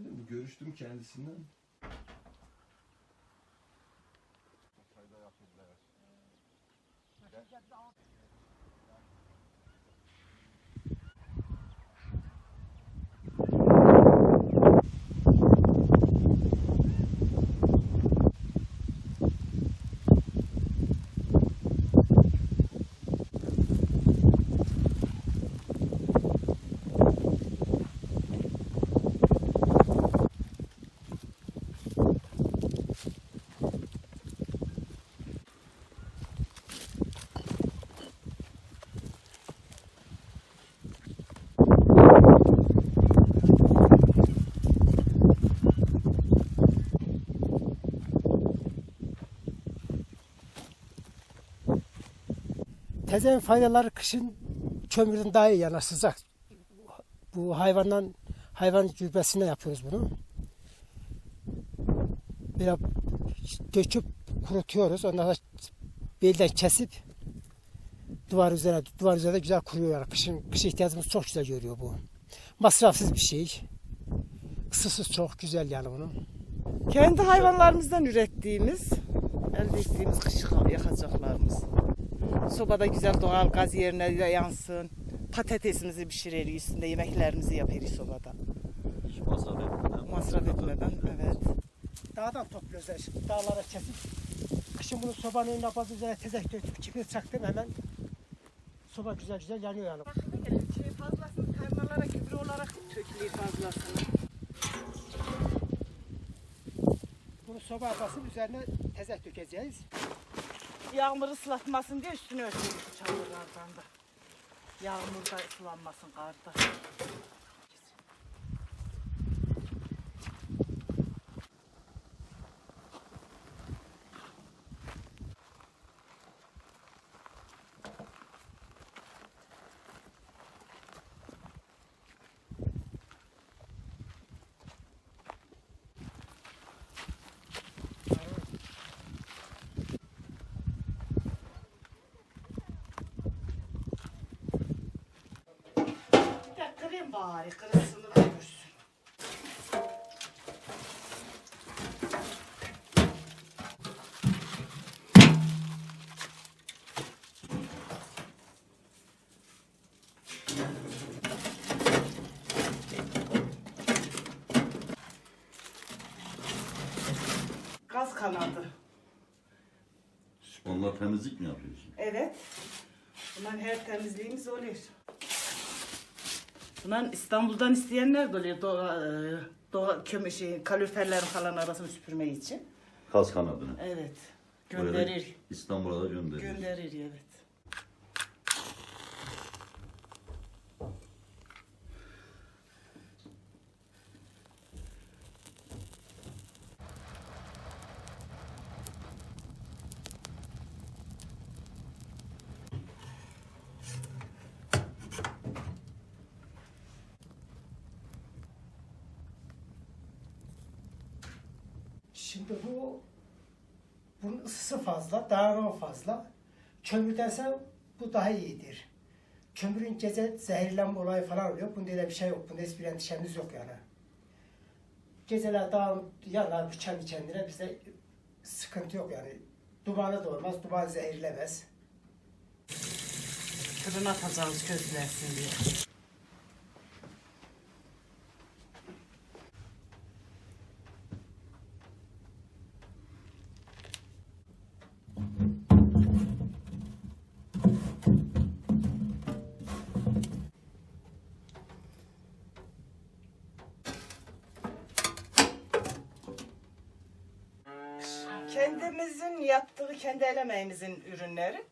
Efendim görüştüm kendisinden. Tezenin faydaları kışın kömürden daha iyi yanar sıcak. Bu hayvandan hayvan gübresine yapıyoruz bunu. Böyle döküp kurutuyoruz. Ondan sonra belden kesip duvar üzerine duvar üzerinde güzel kuruyor yani. Kışın kış ihtiyacımız çok güzel görüyor bu. Masrafsız bir şey. Isısız çok güzel yani bunun. Kendi hayvanlarımızdan ürettiğimiz, elde ettiğimiz kış yakacaklarımız. Sobada güzel doğal gaz yerine de yansın. Patatesimizi pişiririz, üstünde yemeklerimizi yaparız sobada. Hiç masraf etmeden. Masraf etmeden, evet. Dağdan topluyoruz yani. Şimdi dağlara kesip kışın bunu sobanın önüne bazı üzerine tezek döküp kibrit çaktım hemen soba güzel güzel yanıyor yani. Şey fazlasını tarlalara gübre olarak tökülüyor fazlasını. Bunu soba basıp üzerine tezek dökeceğiz. Yağmur ıslatmasın diye üstünü örtüyoruz çamurlardan da. Yağmurda ıslanmasın karda. Bir bari, kırılsın da görsün. Gaz kanadı. Onlar temizlik mi yapıyorsun? Evet. Bunların her temizliğimiz oluyor. Bunların İstanbul'dan isteyenler de oluyor. Doğa, e, doğa kömür şey, kaloriferlerin falan arasını süpürmek için. Kaz kanadını. Evet. Buraya da Gönderir. İstanbul'a da gönderir. Gönderir evet. Şimdi bu ısısı fazla, dağınığı fazla. Kömürdense bu daha iyidir. Kömürün gece zehirlenme olayı falan oluyor. Bunda öyle bir şey yok. Bunda hiçbir endişemiz yok yani. Geceler dağın yanar, kendi kendine bize sıkıntı yok yani. Dumanı da olmaz, duman zehirlemez. Fırına atacağız közlensin diye. Kendimizin yaptığı, kendi el emeğimizin ürünleri.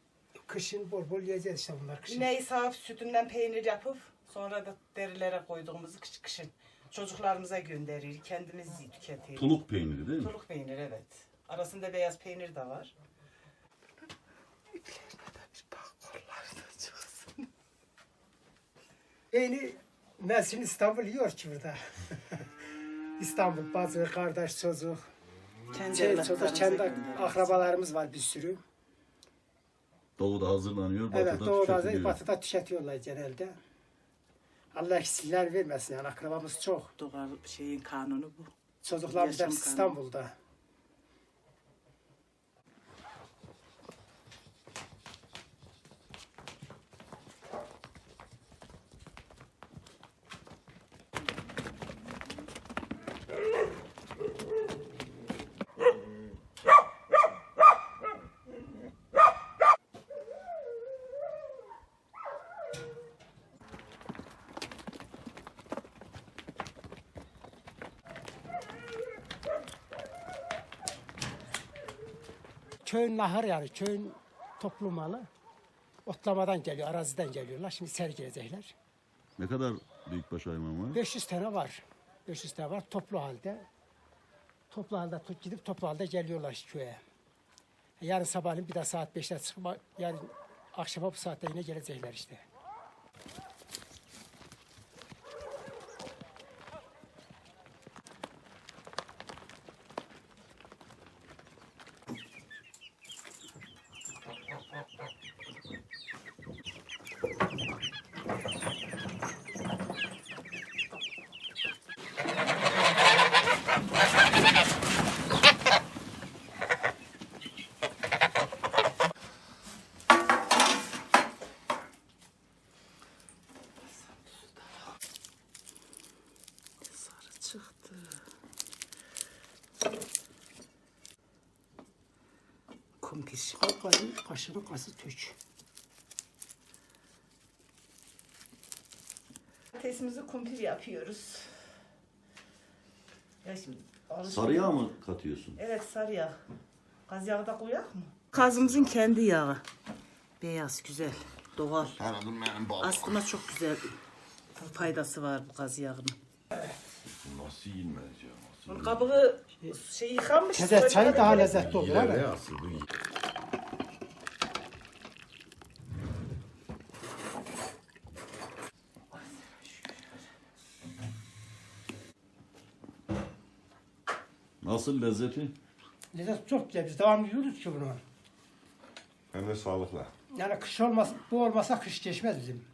Kışın bol bol yiyeceğiz işte bunlar kışın. Neyi saf sütünden peynir yapıp sonra da derilere koyduğumuzu kış kışın çocuklarımıza gönderir. Kendimiz tüketiyoruz. Tuluk peyniri değil mi? Tuluk peynir evet. Arasında beyaz peynir de var. Yeni nesil İstanbul yiyor ki burada. İstanbul bazı kardeş çocuk. Kendi Şey, evlatlarımıza çocuk kendi akrabalarımız var bir sürü. Doğuda hazırlanıyor, batıda Evet doğuda tüketiliyor. batıda tüketiyorlar genelde. Allah eksikler vermesin yani akrabamız çok. Doğal şeyin kanunu bu. Çocuklarımız kanunu. İstanbul'da. Köyün nahır yani köyün toplu malı. Otlamadan geliyor, araziden geliyorlar. Şimdi içeri girecekler. Ne kadar büyükbaş hayvan var? 500 tane var. 500 tane var toplu halde. Toplu halde gidip toplu halde geliyorlar köye. Yarın sabahleyin bir daha saat 5'te çıkıp yarın akşama bu saatte yine gelecekler işte. Sarı çıktı. Kumpir. Kalkayım, kaşının kası tük. Patatesimizi kumpir yapıyoruz. Ya şimdi alışveriş- Sarı yağ mı katıyorsun? Evet sarı yağ. Gaz yağı da koyak mı? Kazımızın kendi yağı. Beyaz, güzel, doğal. Tanıdım benim babam. Aslında çok güzel faydası var bu gaz yağının. Nasıl yenmez ya? Nasıl Bunun kabuğu şey yıkanmış. Teze çayı daha lezzetli olur. mi? ya asıl bu Nasıl lezzeti? Lezzet çok güzel. Biz devamlı yiyoruz ki bunu. Hem de sağlıklı. Yani kış olmaz, bu olmasa kış geçmez bizim.